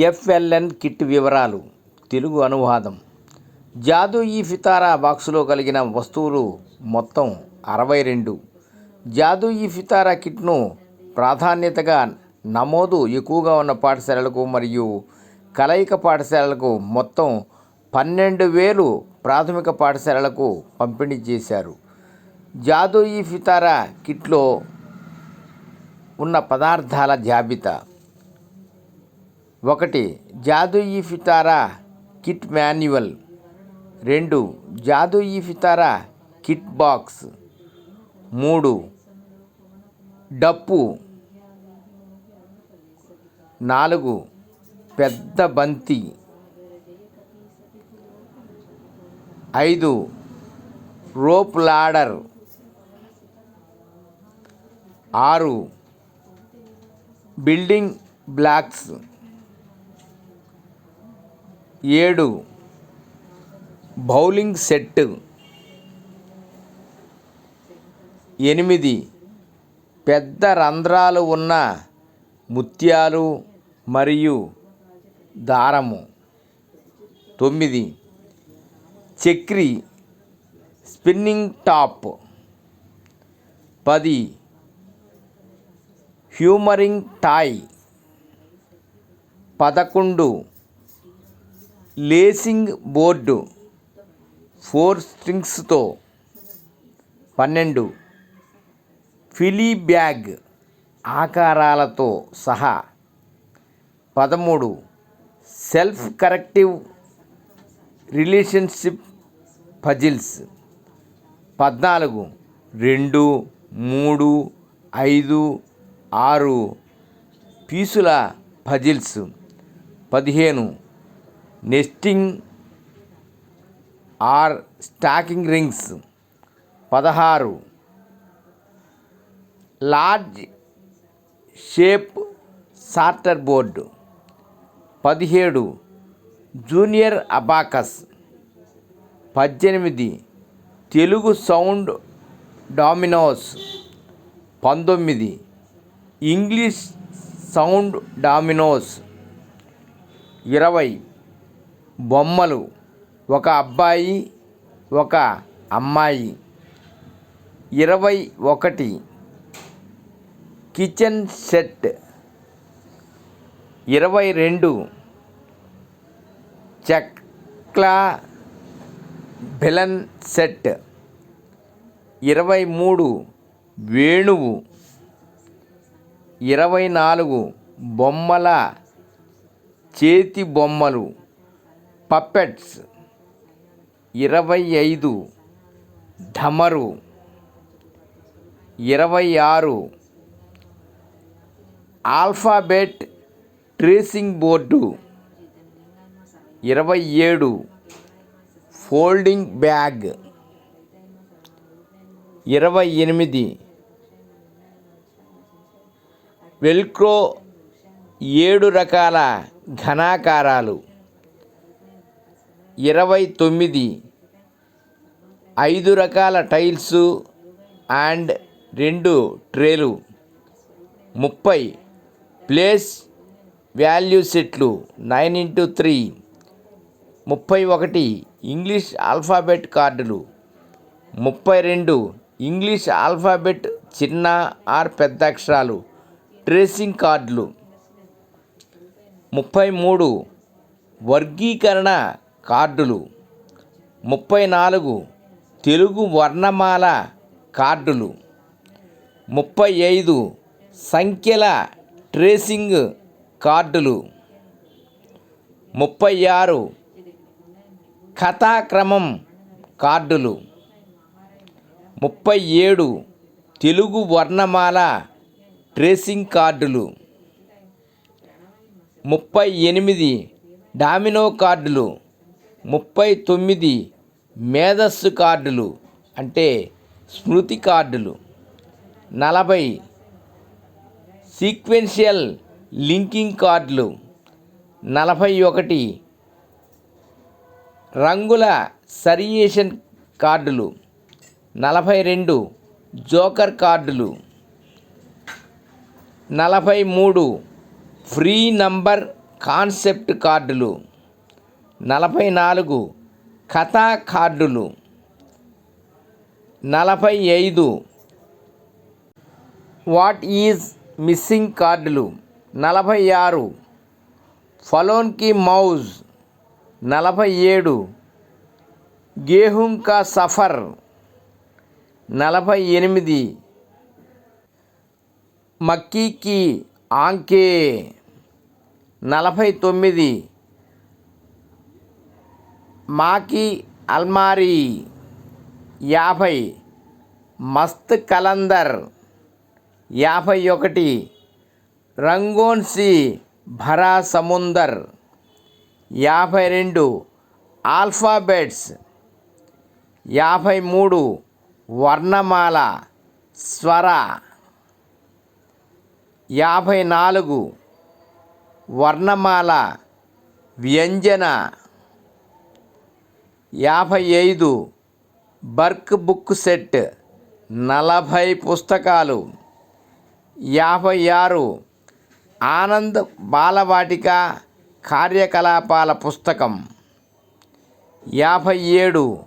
FLN kit వివరాలు. తెలుగు అనువాదం. జాదు ఈ ఫితారా బాక్సులో కలిగిన వస్తువులు మొత్తం అరవై రెండు. జాదు ఈ ఫితారా కిట్ను ప్రాధాన్యతగా నమోదు ఎక్కువగా ఉన్న పాఠశాలలకు మరియు కలయిక పాఠశాలలకు మొత్తం పన్నెండు వేలు ప్రాథమిక పాఠశాలలకు పంపిణీ చేశారు. జాదు ఈ ఫితారా కిట్లో ఉన్న పదార్థాల జాబితా. ఒకటి జాదు ఫితారా కిట్ మాన్యువల్. రెండు జాదు ఫితారా కిట్ బాక్స్. మూడు డప్పు. నాలుగు పెద్ద బంతి. ఐదు రోప్ లాడర్. ఆరు బిల్డింగ్ బ్లాక్స్. ఏడు. Bowling set. ఎనిమిది. పెద్ద రంధ్రాలు ఉన్న ముత్యాలు మరియు దారము. తొమ్మిది. చక్రి. Spinning top. పది. Hammering toy. పదకొండు. లేసింగ్ బోర్డు ఫోర్ స్ట్రింగ్స్తో పన్నెండు ఫిలీ బ్యాగ్ ఆకారాలతో సహా పదమూడు సెల్ఫ్ కరెక్టివ్ రిలేషన్షిప్ పజిల్స్ పద్నాలుగు రెండు మూడు ఐదు ఆరు పీసుల పజిల్స్ పదిహేను నెస్టింగ్ ఆర్ స్టాకింగ్ రింగ్స్. పదహారు. Large shape sorter board. పదిహేడు. Junior abacus. పద్దెనిమిది. Telugu sound dominoes. పంతొమ్మిది. English sound dominoes. ఇరవై. బొమ్మలు ఒక అబ్బాయి ఒక అమ్మాయి. ఇరవై ఒకటి. Kitchen set. ఇరవై రెండు. చెక్లా బెలన్ సెట్. ఇరవై మూడు. వేణువు. ఇరవై నాలుగు. బొమ్మల చేతి బొమ్మలు. పప్పెట్స్ ఇరవై ఐదు. ఢమరు. ఇరవై ఆరు. Alphabet tracing board. ఇరవై ఏడు. Folding bag. ఇరవై ఎనిమిది. వెల్క్రో ఏడు రకాల ఘనాకారాలు. ఇరవై తొమ్మిది. ఐదు రకాల టైల్సు అండ్ రెండు ట్రేలు. ముప్పై ప్లేస్ వాల్యూ సెట్లు నైన్ ఇంటూ త్రీ. ముప్పై ఒకటి ఇంగ్లీష్ ఆల్ఫాబెట్ కార్డులు. ముప్పై రెండు ఇంగ్లీష్ ఆల్ఫాబెట్ చిన్న ఆర్ పెద్ద అక్షరాలు ట్రేసింగ్ కార్డులు. ముప్పై మూడు వర్గీకరణ కార్డులు. ముప్పై నాలుగు తెలుగు వర్ణమాల కార్డులు. ముప్పై ఐదు సంఖ్యల ట్రేసింగ్ కార్డులు. ముప్పై ఆరు కథాక్రమం కార్డులు. ముప్పై ఏడు తెలుగు వర్ణమాల ట్రేసింగ్ కార్డులు. ముప్పై ఎనిమిది డామినో కార్డులు. ముప్పై తొమ్మిది మేధస్సు కార్డులు అంటే స్మృతి కార్డులు. నలభై సీక్వెన్షియల్ లింకింగ్ కార్డులు. నలభై ఒకటి రంగుల సరియేషన్ కార్డులు. నలభై రెండు జోకర్ కార్డులు. నలభై మూడు ఫ్రీ నంబర్ కాన్సెప్ట్ కార్డులు. నలభై నాలుగు కథా కార్డులు నలభై ఐదు వాట్ ఈజ్ మిస్సింగ్ కార్డులు. నలభై ఆరు ఫలోన్కి మౌజ్. నలభై ఏడు గేహుంకా సఫర్. నలభై ఎనిమిది మక్కీకి ఆంకే. నలభై తొమ్మిది మాకి అల్మారీ యాభై మస్త్ కలందర్ యాభై ఒకటి రంగోన్సి భరా సముందర్ యాభై రెండు ఆల్ఫాబెట్స్ యాభై మూడు వర్ణమాల స్వర యాభై నాలుగు వర్ణమాల వ్యంజన యాభై ఐదు బర్క్ బుక్ సెట్ నలభై పుస్తకాలు. యాభై ఆరు ఆనంద్ బాలవాటిక కార్యకలాపాల పుస్తకం. యాభై ఏడు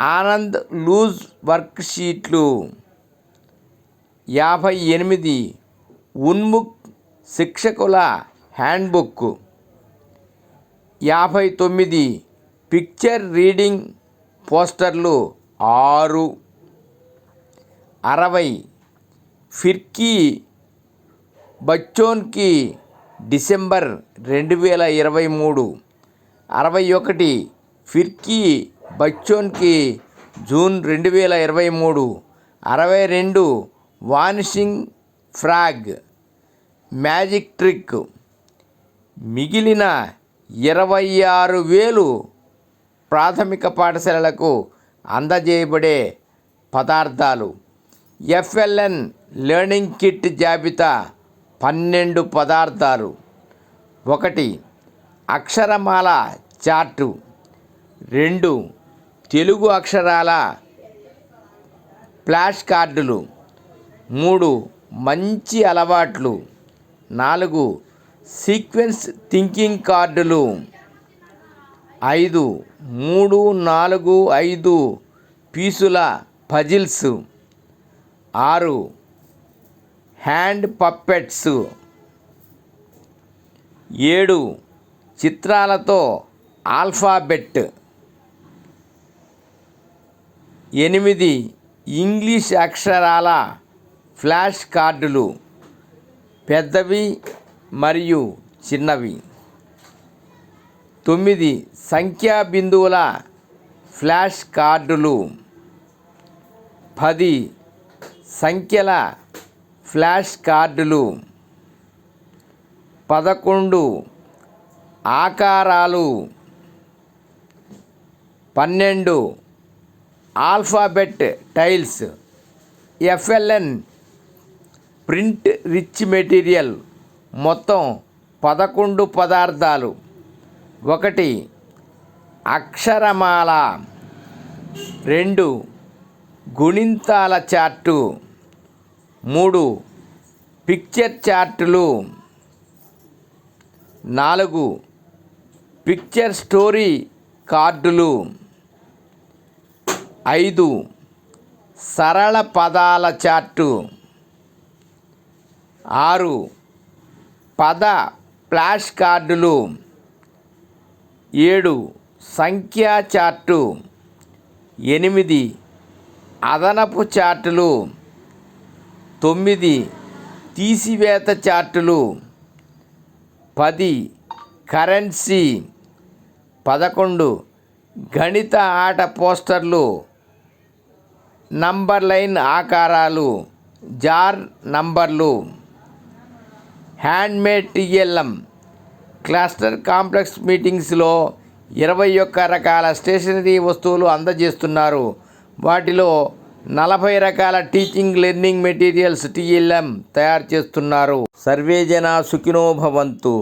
ఆనంద్ లూజ్ వర్క్ షీట్లు యాభై ఎనిమిది ఉన్ముక్ శిక్షకుల హ్యాండ్బుక్. యాభై తొమ్మిది పిక్చర్ రీడింగ్ పోస్టర్లు ఆరు అరవై. ఫిర్కీ బచ్చోన్కి డిసెంబర్ రెండు వేల ఇరవై మూడు. అరవై ఒకటి. ఫిర్కీ బచ్చోన్కి జూన్ రెండు వేల ఇరవై మూడు. అరవై రెండు. Vanishing frog magic trick. మిగిలిన ఇరవై ఆరు వేలు ప్రాథమిక పాఠశాలలకు అందజేయబడే పదార్థాలు. ఎఫ్ఎల్ఎన్ లెర్నింగ్ కిట్ జాబితా పన్నెండు పదార్థాలు. ఒకటి అక్షరమాల చార్టు. రెండు తెలుగు అక్షరాల ఫ్లాష్ కార్డులు. మూడు మంచి అలవాట్లు. నాలుగు సీక్వెన్స్ థింకింగ్ కార్డులు. ఐదు మూడు నాలుగు ఐదు పీసుల పజిల్స్. ఆరు హ్యాండ్ పప్పెట్స్. ఏడు చిత్రాలతో ఆల్ఫాబెట్. ఎనిమిది ఇంగ్లీష్ అక్షరాల ఫ్లాష్ కార్డులు. పెద్దవి మరియు చిన్నవి. తొమ్మిది సంఖ్యా బిందువుల ఫ్లాష్ కార్డులు. పది సంఖ్యల ఫ్లాష్ కార్డులు. పదకొండు ఆకారాలు. పన్నెండు alphabet tiles. FLN print rich material. మొత్తం పదకొండు పదార్థాలు. ఒకటి అక్షరమాల. రెండు గుణింతాల చార్టు. మూడు పిక్చర్ చార్టులు. నాలుగు పిక్చర్ స్టోరీ కార్డులు. ఐదు సరళ పదాల చార్టు. ఆరు పద ఫ్లాష్ కార్డులు. ఏడు సంఖ్యా చార్టు. ఎనిమిది అదనపు చార్టులు. తొమ్మిది తీసివేత చార్టులు. పది కరెన్సీ. పదకొండు గణిత ఆట పోస్టర్లు. నంబర్ లైన్ ఆకారాలు. జార్ నంబర్లు. Handmade T L M. Cluster complex మీటింగ్స్లో ఇరవై ఒక్క రకాల స్టేషనరీ వస్తువులు అందజేస్తున్నారు. వాటిలో నలభై రకాల టీచింగ్ లెర్నింగ్ మెటీరియల్స్ టీఎల్ఎం తయారు చేస్తున్నారు. సర్వేజన సుఖినో భవంతు.